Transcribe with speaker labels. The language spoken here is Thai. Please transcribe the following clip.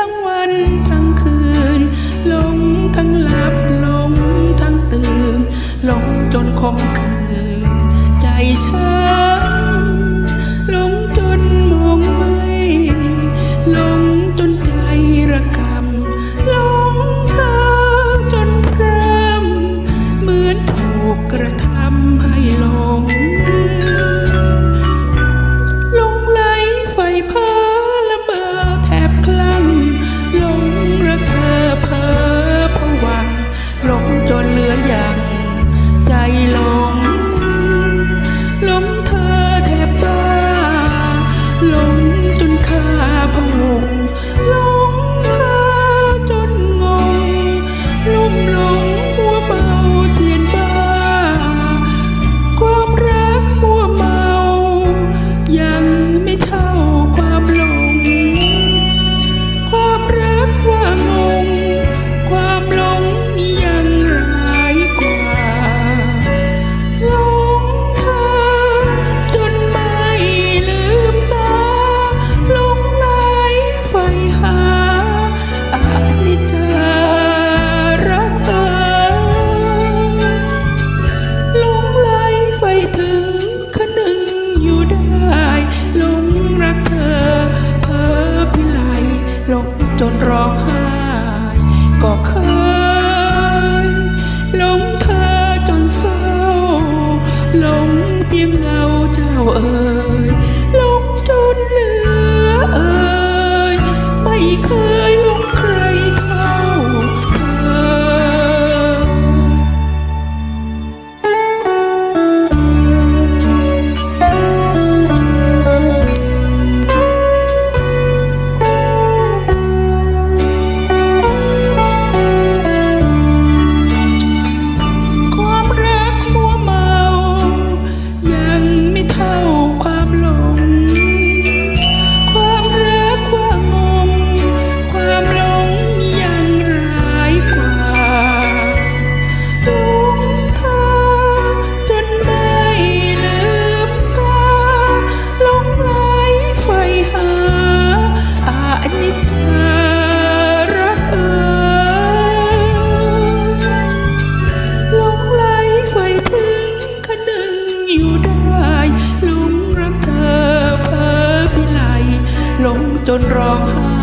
Speaker 1: ทั้งวันทั้งคืนหลงทั้งหลับหลงทั้งตื่นหลงจนคมคืนใจเชื่ เจนร้องไห้